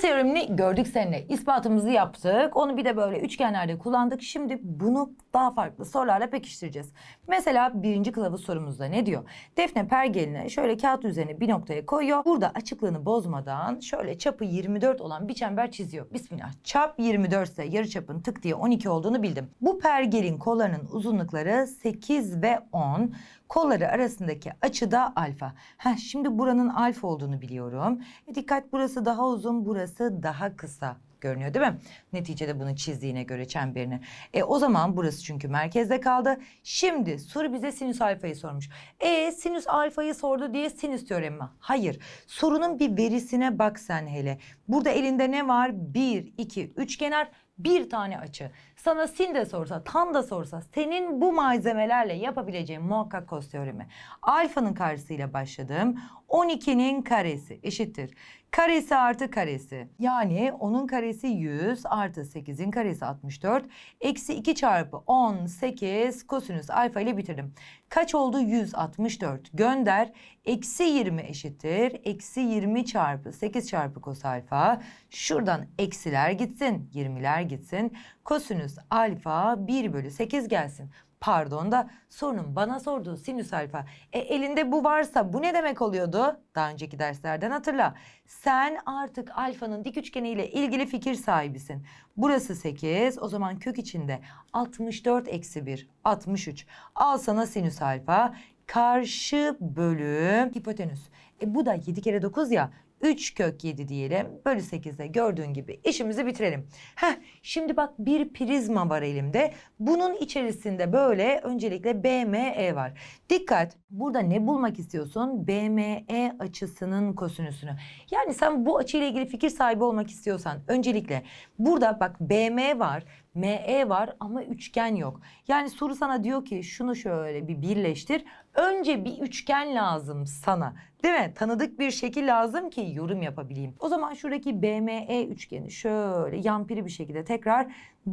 Kos teoremini gördük seninle. İspatımızı yaptık. Onu bir de böyle üçgenlerde kullandık. Şimdi bunu daha farklı sorularla pekiştireceğiz. Mesela birinci kılavuz sorumuzda ne diyor? Defne pergeline şöyle kağıt üzerine bir noktaya koyuyor. Burada açıklığını bozmadan şöyle çapı 24 olan bir çember çiziyor. Bismillah. Çap 24 ise yarıçapın tık diye 12 olduğunu bildim. Bu pergelin kollarının uzunlukları 8 ve 10. Kolları arasındaki açı da alfa. Heh, şimdi buranın alfa olduğunu biliyorum. E dikkat burası daha uzun, burası daha kısa görünüyor değil mi? Neticede bunu çizdiğine göre çemberini. E o zaman burası çünkü merkezde kaldı. Şimdi soru bize sinüs alfayı sormuş. E sinüs alfayı sordu diye sinüs teoremi mi? Hayır. Sorunun bir verisine bak sen hele. Burada elinde ne var? 1, 2, üç kenar bir tane açı. Sana sin de sorsa, tan da sorsa senin bu malzemelerle yapabileceğin muhakkak kos teoremi. Alfanın karşısıyla başladım. 12'nin karesi eşittir. Karesi artı karesi. Yani onun karesi 100 artı 8'in karesi 64. Eksi 2 çarpı 18 kosinüs alfa ile bitirdim. Kaç oldu? 164. Gönder. Eksi 20 eşittir. Eksi 20 çarpı 8 çarpı kos alfa. Şuradan eksiler gitsin. 20'ler gitsin. Kosinüs alfa 1 bölü 8 gelsin. Pardon da sorunun bana sorduğu sinüs alfa. E elinde bu varsa bu ne demek oluyordu? Daha önceki derslerden hatırla. Sen artık alfanın dik üçgeniyle ilgili fikir sahibisin. Burası 8 o zaman kök içinde 64 eksi 1 63. Al sana sinüs alfa karşı bölü hipotenüs. E bu da 7 kere 9 ya 3 kök 7 diyelim. Bölü 8'de gördüğün gibi işimizi bitirelim. Heh, şimdi bak bir prizma var elimde. Bunun içerisinde böyle öncelikle BME var. Dikkat burada ne bulmak istiyorsun? BME açısının kosinüsünü. Yani sen bu açıyla ilgili fikir sahibi olmak istiyorsan öncelikle burada bak BM var. ME var ama üçgen yok. Yani soru sana diyor ki şunu şöyle bir birleştir. Önce bir üçgen lazım sana. Değil mi? Tanıdık bir şekil lazım ki yorum yapabileyim. O zaman şuradaki BME üçgeni şöyle yampiri bir şekilde tekrar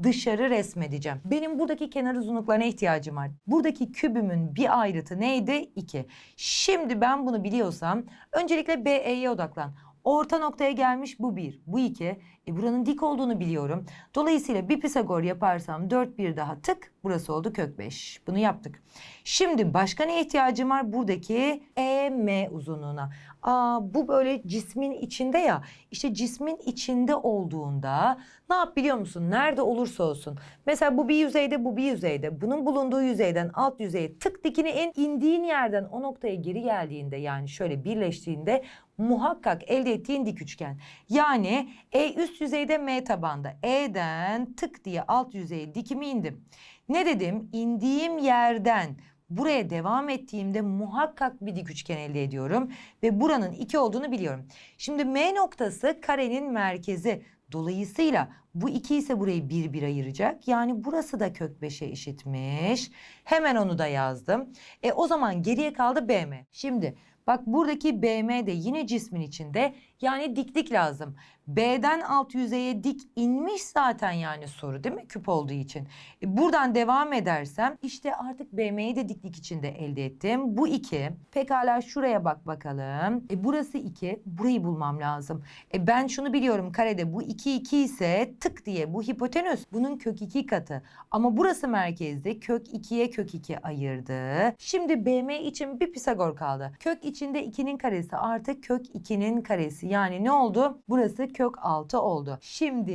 dışarı resmedeceğim. Benim buradaki kenar uzunluklarına ihtiyacım var. Buradaki kübümün bir ayrıtı neydi? 2. Şimdi ben bunu biliyorsam öncelikle BE'ye odaklan. Orta noktaya gelmiş bu 1, bu 2. E buranın dik olduğunu biliyorum. Dolayısıyla bir Pisagor yaparsam 4 bir daha tık burası oldu kök 5. Bunu yaptık. Şimdi başka ne ihtiyacım var? Buradaki EM uzunluğuna. Aa, bu böyle cismin içinde ya. İşte cismin içinde olduğunda ne yap biliyor musun? Nerede olursa olsun. Mesela bu bir yüzeyde bu bir yüzeyde. Bunun bulunduğu yüzeyden alt yüzeye tık dikine in. indiğin yerden o noktaya geri geldiğinde yani şöyle birleştiğinde muhakkak elde ettiğin dik üçgen. Yani E üst yüzeyde M tabanda. E'den tık diye alt yüzeye dikimi indim. Ne dedim? İndiğim yerden buraya devam ettiğimde muhakkak bir dik üçgen elde ediyorum ve buranın 2 olduğunu biliyorum. Şimdi M noktası karenin merkezi. Dolayısıyla bu 2 ise burayı 1 bir ayıracak. Yani burası da kök 5'e eşitmiş. Hemen onu da yazdım. E o zaman geriye kaldı BM. Şimdi bak buradaki BM de yine cismin içinde. Yani diklik lazım. B'den alt yüzeye dik inmiş zaten yani soru değil mi? Küp olduğu için. E buradan devam edersem işte artık BM'yi de diklik içinde elde ettim. Bu 2. Pekala şuraya bak bakalım. E burası 2. Burayı bulmam lazım. E ben şunu biliyorum karede bu 2 2 ise tık diye bu hipotenüs. Bunun kök 2 katı. Ama burası merkezde kök 2'ye kök 2 ayırdı. Şimdi BM için bir Pisagor kaldı. Kök içinde 2'nin karesi artı kök 2'nin karesi. Yani ne oldu? Burası kök 6 oldu. Şimdi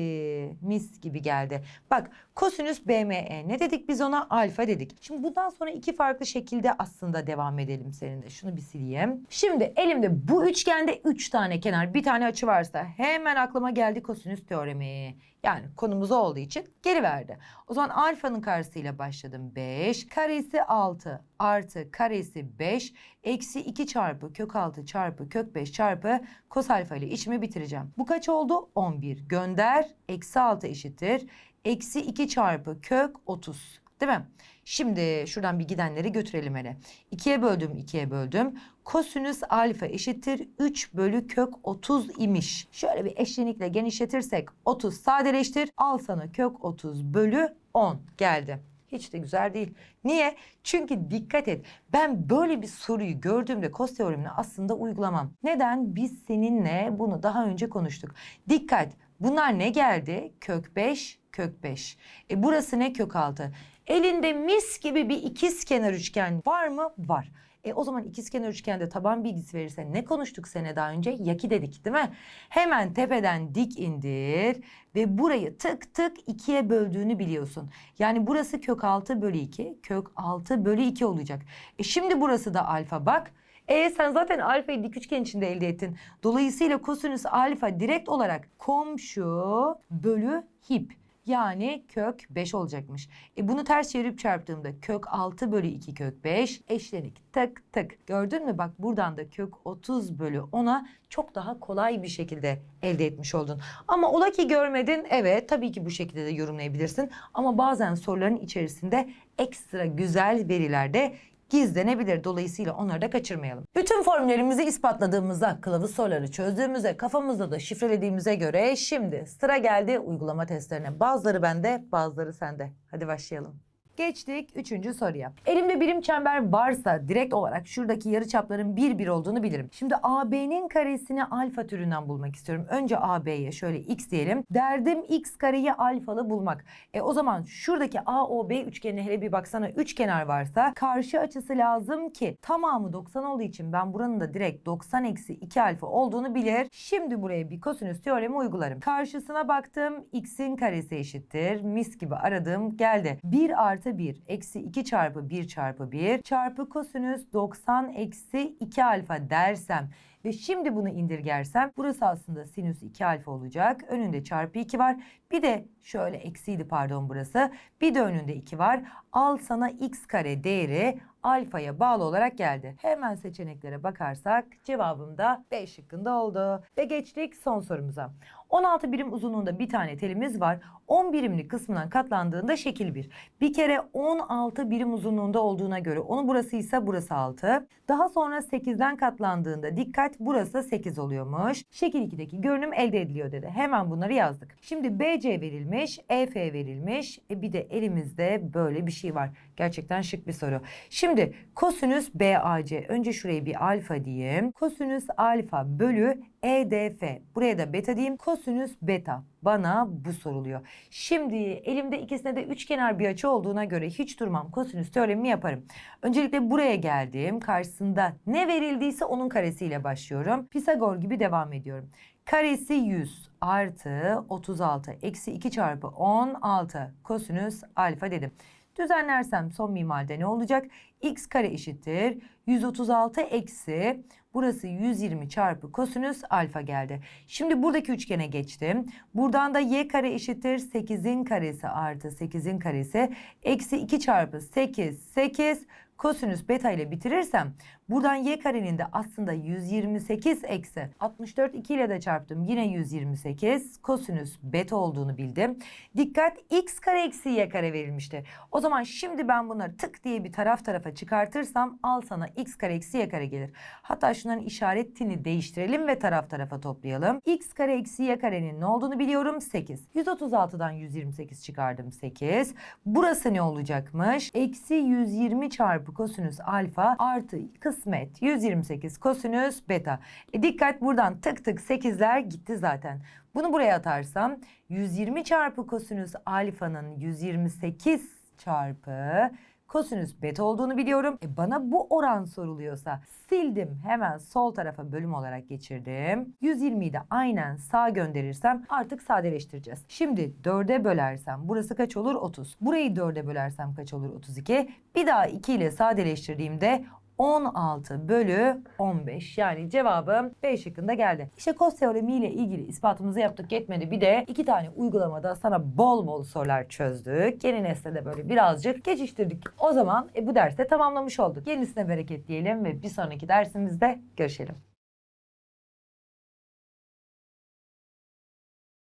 mis gibi geldi. Bak kosinüs BME ne dedik biz ona? Alfa dedik. Şimdi bundan sonra iki farklı şekilde aslında devam edelim seninle. Şunu bir sileyim. Şimdi elimde bu üçgende 3 tane kenar bir tane açı varsa hemen aklıma geldi kosinüs teoremi. Yani konumuz olduğu için geri verdi. O zaman alfanın karşısıyla başladım 5. Karesi 6 artı karesi 5 eksi 2 çarpı kök 6 çarpı kök 5 çarpı kos alfa ile işimi bitireceğim. Bu kaç oldu? 11. Gönder. Eksi 6 eşittir. Eksi 2 çarpı kök 30. Değil mi? Şimdi şuradan bir gidenleri götürelim hele. 2'ye böldüm, 2'ye böldüm. Kosinüs alfa eşittir 3 bölü kök 30 imiş. Şöyle bir eşlenikle genişletirsek 30 sadeleştir. Al sana kök 30 bölü 10 geldi. Hiç de güzel değil. Niye? Çünkü dikkat et. Ben böyle bir soruyu gördüğümde kos teoremini aslında uygulamam. Neden? Biz seninle bunu daha önce konuştuk. Dikkat. Bunlar ne geldi? Kök 5, kök 5. E burası ne? Kök 6. Elinde mis gibi bir ikiz kenar üçgen var mı? Var. E o zaman ikizkenar üçgende taban bilgisi verirse ne konuştuk sene daha önce? Yaki dedik değil mi? Hemen tepeden dik indir ve burayı tık tık ikiye böldüğünü biliyorsun. Yani burası kök 6 bölü 2, kök 6 bölü 2 olacak. E şimdi burası da alfa bak. E sen zaten alfayı dik üçgen içinde elde ettin. Dolayısıyla kosinüs alfa direkt olarak komşu bölü hip. Yani kök 5 olacakmış. E bunu ters çevirip çarptığımda kök 6 bölü 2 kök 5 eşlenik tık tık. Gördün mü bak buradan da kök 30 bölü 10'a çok daha kolay bir şekilde elde etmiş oldun. Ama ola ki görmedin evet tabii ki bu şekilde de yorumlayabilirsin. Ama bazen soruların içerisinde ekstra güzel veriler de gizlenebilir. Dolayısıyla onları da kaçırmayalım. Bütün formüllerimizi ispatladığımızda, kılavuz soruları çözdüğümüzde, kafamızda da şifrelediğimize göre şimdi sıra geldi uygulama testlerine. Bazıları bende, bazıları sende. Hadi başlayalım. Geçtik üçüncü soruya. Elimde birim çember varsa direkt olarak şuradaki yarıçapların bir bir olduğunu bilirim. Şimdi AB'nin karesini alfa türünden bulmak istiyorum. Önce AB'ye şöyle x diyelim. Derdim x kareyi alfalı bulmak. E o zaman şuradaki AOB üçgenine hele bir baksana üç kenar varsa karşı açısı lazım ki tamamı 90 olduğu için ben buranın da direkt 90 eksi 2 alfa olduğunu bilir. Şimdi buraya bir kosinüs teoremi uygularım. Karşısına baktım x'in karesi eşittir. Mis gibi aradığım geldi. 1 artı 1 eksi 2 çarpı 1 çarpı 1 çarpı kosinüs 90 eksi 2 alfa dersem ve şimdi bunu indirgersem burası aslında sinüs 2 alfa olacak. Önünde çarpı 2 var. Bir de şöyle eksiydi pardon burası. Bir de önünde 2 var. Al sana x kare değeri alfaya bağlı olarak geldi. Hemen seçeneklere bakarsak cevabım da B şıkkında oldu. Ve geçtik son sorumuza. 16 birim uzunluğunda bir tane telimiz var. 10 birimlik kısmından katlandığında şekil 1. Bir kere 16 birim uzunluğunda olduğuna göre onu burası ise burası 6. Daha sonra 8'den katlandığında dikkat burası 8 oluyormuş. Şekil 2'deki görünüm elde ediliyor dedi. Hemen bunları yazdık. Şimdi BC verilmiş, EF verilmiş. E bir de elimizde böyle bir şey var. Gerçekten şık bir soru. Şimdi kosinüs BAC. Önce şuraya bir alfa diyeyim. Kosinüs alfa bölü EDF. Buraya da beta diyeyim. Kosinüs beta. Bana bu soruluyor. Şimdi elimde ikisine de üçkenar bir açı olduğuna göre hiç durmam. Kosinüs teoremimi yaparım. Öncelikle buraya geldim. Karşısında ne verildiyse onun karesiyle başlıyorum. Pisagor gibi devam ediyorum. Karesi 100 artı 36 eksi 2 çarpı 16 kosinüs alfa dedim. Düzenlersem son mimalde ne olacak? x kare eşittir 136 eksi burası 120 çarpı kosinüs alfa geldi. Şimdi buradaki üçgene geçtim. Buradan da y kare eşittir 8'in karesi artı 8'in karesi eksi 2 çarpı 8 8 kosinüs beta ile bitirirsem buradan y karenin de aslında 128 eksi 64 2 ile de çarptım. Yine 128 kosinüs beta olduğunu bildim. Dikkat x kare eksi y kare verilmişti. O zaman şimdi ben bunları tık diye bir taraf tarafa çıkartırsam al sana x kare eksi y kare gelir. Hatta şunların işaretini değiştirelim ve taraf tarafa toplayalım. x kare eksi y karenin ne olduğunu biliyorum 8. 136'dan 128 çıkardım 8. Burası ne olacakmış? Eksi 120 çarpı kosinüs alfa artı kısmet 128 kosinüs beta. E dikkat buradan tık tık 8'ler gitti zaten. Bunu buraya atarsam 120 çarpı kosinüs alfanın 128 çarpı kosinüs beta olduğunu biliyorum. E bana bu oran soruluyorsa sildim hemen sol tarafa bölüm olarak geçirdim. 120'yi de aynen sağa gönderirsem artık sadeleştireceğiz. Şimdi 4'e bölersem burası kaç olur? 30. Burayı 4'e bölersem kaç olur? 32. Bir daha 2 ile sadeleştirdiğimde 16 bölü 15 yani cevabım B şıkkında geldi. İşte kos teoremi ile ilgili ispatımızı yaptık yetmedi. Bir de iki tane uygulamada sana bol bol sorular çözdük. Yeni nesle de böyle birazcık geçiştirdik. O zaman e, bu derste tamamlamış olduk. Yenisine bereket diyelim ve bir sonraki dersimizde görüşelim.